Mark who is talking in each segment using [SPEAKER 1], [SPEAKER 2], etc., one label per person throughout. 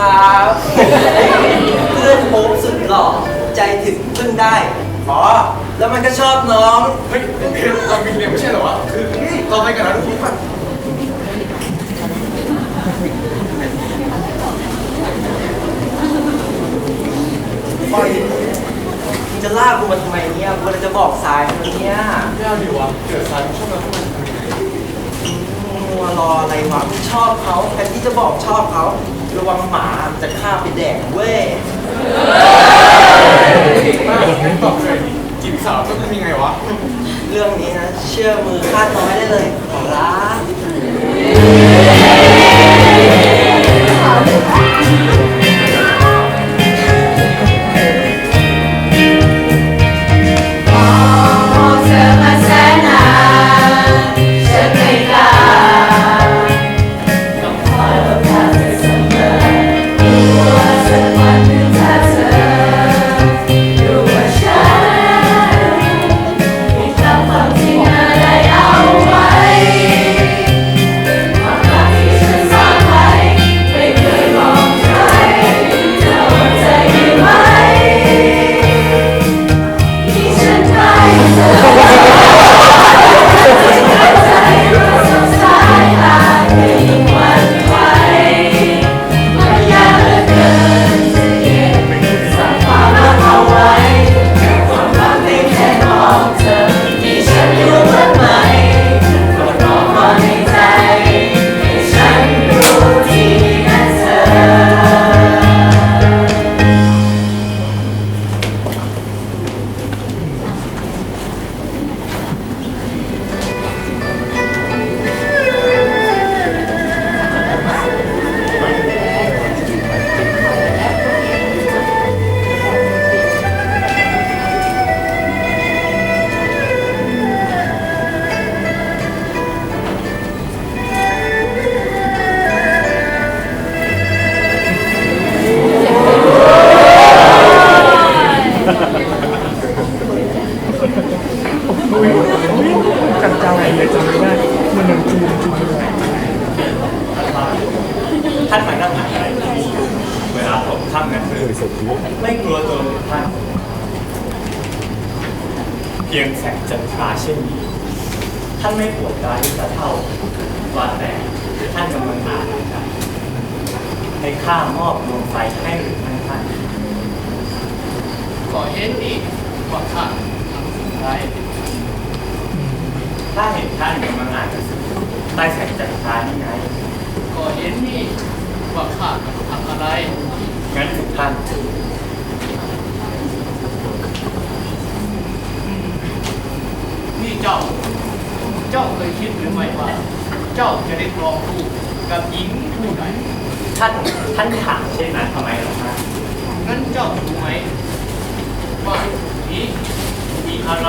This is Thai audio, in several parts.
[SPEAKER 1] ครับเพื่
[SPEAKER 2] อนโป๊
[SPEAKER 3] ปสุด
[SPEAKER 4] หล่อใจถึงพึ่งได้ อ๋อ แล้วมันก็ชอบน้อง
[SPEAKER 3] เฮ้ยไอ้เบสเรามีเรียนไม่ใช่เหรอวะคือเราไปกันนะทุกคน
[SPEAKER 4] ปล่อยมึงจะลากกูมาทำไมเนี่ยกูจะบอกสายมึงเนี่ย
[SPEAKER 3] ไม่เอาดีวะเกิดสายชอบเราทุกคน
[SPEAKER 4] มัวรออะไรวะมึงชอบเขาแทนที่จะบอกชอบเขา ระวังหมามันจะฆ่าไปแดกเว้ย
[SPEAKER 3] เก่งมากตอบเลยจีบสาวต้องทำยังไงวะ
[SPEAKER 4] เรื่องนี้นะ เชื่อมือคาดน้อยได้เลยขอรัก
[SPEAKER 5] เพี
[SPEAKER 6] ยงแสงจันทราเช่นนี้ ท่านไม่ปวดกายที่จะเท่าว่าแต่ท่านกำลังอ่านอะไรให้ข้ามอบดวงไฟให้หรือท่านท่าน
[SPEAKER 7] ก็เห็นนี่ว่าข้าทำสิ่งไร
[SPEAKER 6] ถ้าเห็นท่านกำลังอ่านหนังสือใต้แสงจันทรานี่ไง
[SPEAKER 7] ก็เห็นนี่ว่าข้ากำลังทำอะไร
[SPEAKER 6] งั้นทุกท่าน
[SPEAKER 7] นี่ เจ้า เจ้าเคยคิดหรือไม่ว่า เจ้าจะได้ครองคู่กับหญิงผู้ใด
[SPEAKER 6] ท่านท่านถามเช่นนั้นทำไมเหรอครับ
[SPEAKER 7] งั้นเจ้ารู้ไหมว่านี้มีอะไร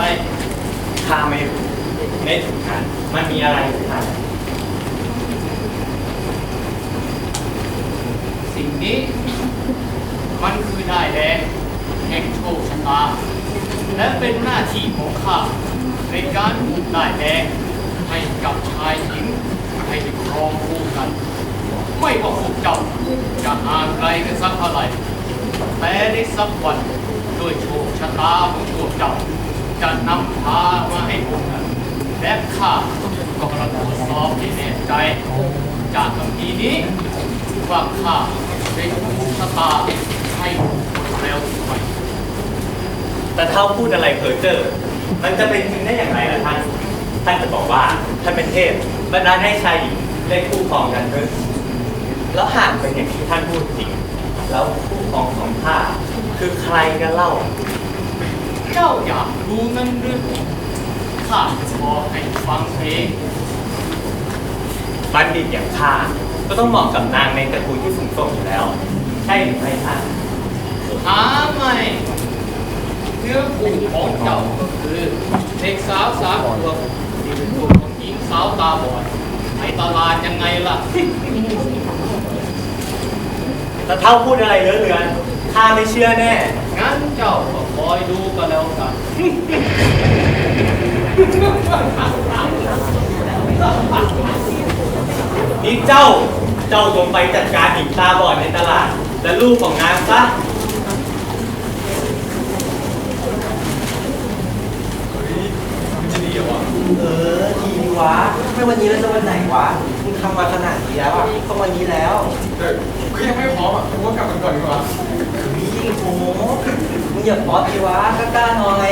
[SPEAKER 6] ข้าไม่รู้ในถุงนั้นมันมีอะไรอยู่ท่าน
[SPEAKER 7] สิ่งนี้ มันคือได้ายแดงแห่งโชคชะตาและเป็นหน้าที่ของข้า ในการผูกได้แดงให้กับชายหญิงให้ได้ครองคู่กัน ไม่ว่าพวกเจ้าจะห่างไกลกันสักเท่าไหร่แต่ในสักวันด้วยโชคชะตาของพวกเจ้าจะนำพามาให้พบกันและข้าก็กำลังตรวจสอบให้แน่ใจ จากคำพีนี้ว่าข้าได้ถูกชะตาให้คนแล้วหรือไม่
[SPEAKER 6] แต่เท่าพูดอะไรเพ้อเจอ มันจะเป็นจริงได้อย่างไรล่ะท่าน ท่านจะบอกว่าท่านเป็นเทพบรรดาลให้ชายหญิงได้คู่ครองกันเถอะแล้วหากเป็นอย่างที่ท่านพูดจริง แล้วของของข้าคือใครกันเล่า
[SPEAKER 7] เจ้าอยากรู้นั่นหรือข้าจะบอกให้ฟังเอง
[SPEAKER 6] บัณฑิตอย่างข้าก็ต้องเหมาะกับนางในตระกูลที่สูงส่งอยู่แล้ว ใช่หรือไม่ท่าน
[SPEAKER 7] หาไม่เนื้อคู่ของเจ้าก็คือเด็กสาวสามขวบที่เป็นลูกของหญิงสาวตาบอดในตลาดยังไงล่ะ
[SPEAKER 6] แต่เท่าพูดอะไรเลอะเลือนข้าไม่เชื่อแน่
[SPEAKER 7] งั้นเจ้าก็คอยดูกันแล้วกัน
[SPEAKER 6] นี่เจ้า เจ้าจงไปจัดการหญิงตาบอดในตลาด และลูกของนางซะ
[SPEAKER 3] เฮ้ยมันจะดีเหรอวะ
[SPEAKER 4] เออดี วะไม่วันนี้แล้วจะวันไหนวะมึงทำมาขนาดนี้แล้วอะก็วันนี้แล้ว
[SPEAKER 3] แต่ก็ยังไม่พร้อมอะกูว่ากลับกันก่อนดีกว่า
[SPEAKER 4] นี่โอ้โหมึงอย่าป๊อตดีวะกล้าๆหน่อย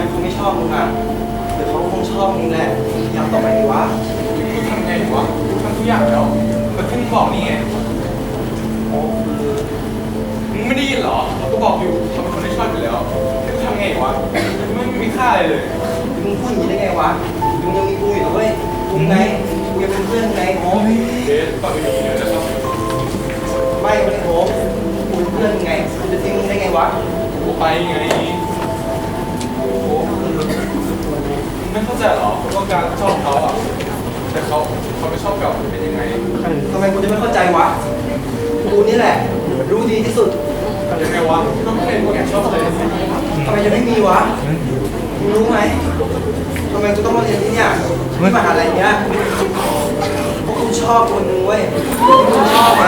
[SPEAKER 5] ยวันนี้เขาไม่
[SPEAKER 1] ชอบมึ
[SPEAKER 4] ง
[SPEAKER 3] อะเดี๋ยวเขา
[SPEAKER 4] คงชอบมึงแหละอยากต่อไปดีวะ
[SPEAKER 3] กูทำไงวะกูทำทุกอย่างแล้วแต่ที่มึงบอกนี่ไง
[SPEAKER 4] โอ้คือ
[SPEAKER 3] มึงไม่ได้ยินเหรอเราก็บอกอยู่เขาเป็นคนที่ชอบอยู่แล้วให้กูทำไงวะกูไม่มีค่าอะไรเลย
[SPEAKER 4] มึงพูดอย่างนี้ได้ไงวะมึงยังมีกูอยู่นะเว้ยกูไงกูยังเป็นเพื่อนไงโอ้
[SPEAKER 3] เบสต่อไปนี้เดี๋ยวจะชอบ
[SPEAKER 4] ไม่ไม่โอ้กูเป็นเพื่อนไงกูจะทิ้งมึงได้ไงวะ
[SPEAKER 3] กูไปไง ใจเหรอว่าการชอบเขาอะแต่เขาเขาไม่ชอบกับเป็นยังไง
[SPEAKER 4] ทำไมกูจะไม่เข้าใจวะ กูนี่แหละ รู้ดีที่สุด
[SPEAKER 3] ยังไงวะก็ไม่เคยกูแอบชอบเลย
[SPEAKER 4] ทำไมจะไม่มีวะมึงรู้ไหมทำไมกูต้องมาเรียนที่เนี่ยที่มหาลัยเนี้ยเพราะกูชอบคนนึงเว้ยกูชอบไหม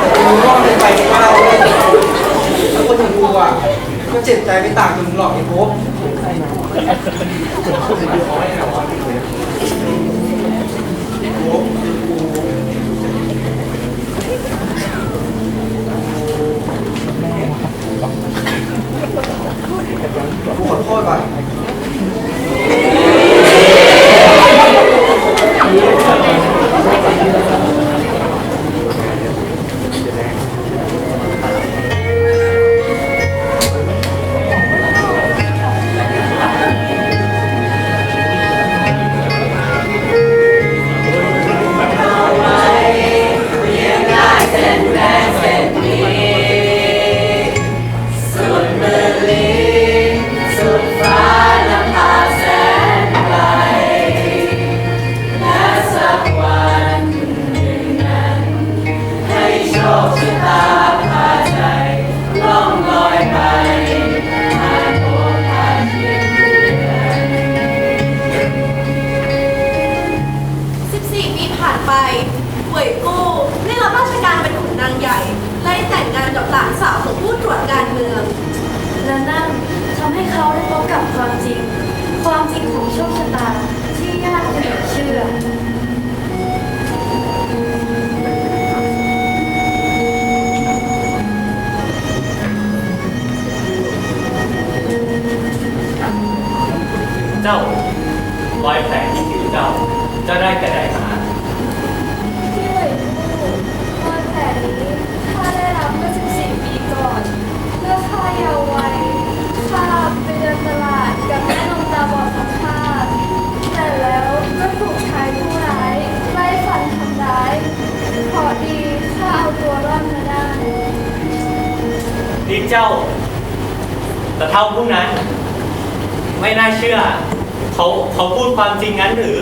[SPEAKER 4] แต่กูรู้ว่ามันเป็นไปไม่ได้เว้ยแล้วคนอย่างกูอะก็เจ็บใจไม่ต่างจากมึงหรอกไอ้โป๊ โป๊กูขอโทษว่ะ
[SPEAKER 1] เจ้า
[SPEAKER 6] แต่
[SPEAKER 1] เท่าพวกนั้น ไม่
[SPEAKER 6] น่าเชื่อ เขาเขาพูดความจริงงั้นหรือ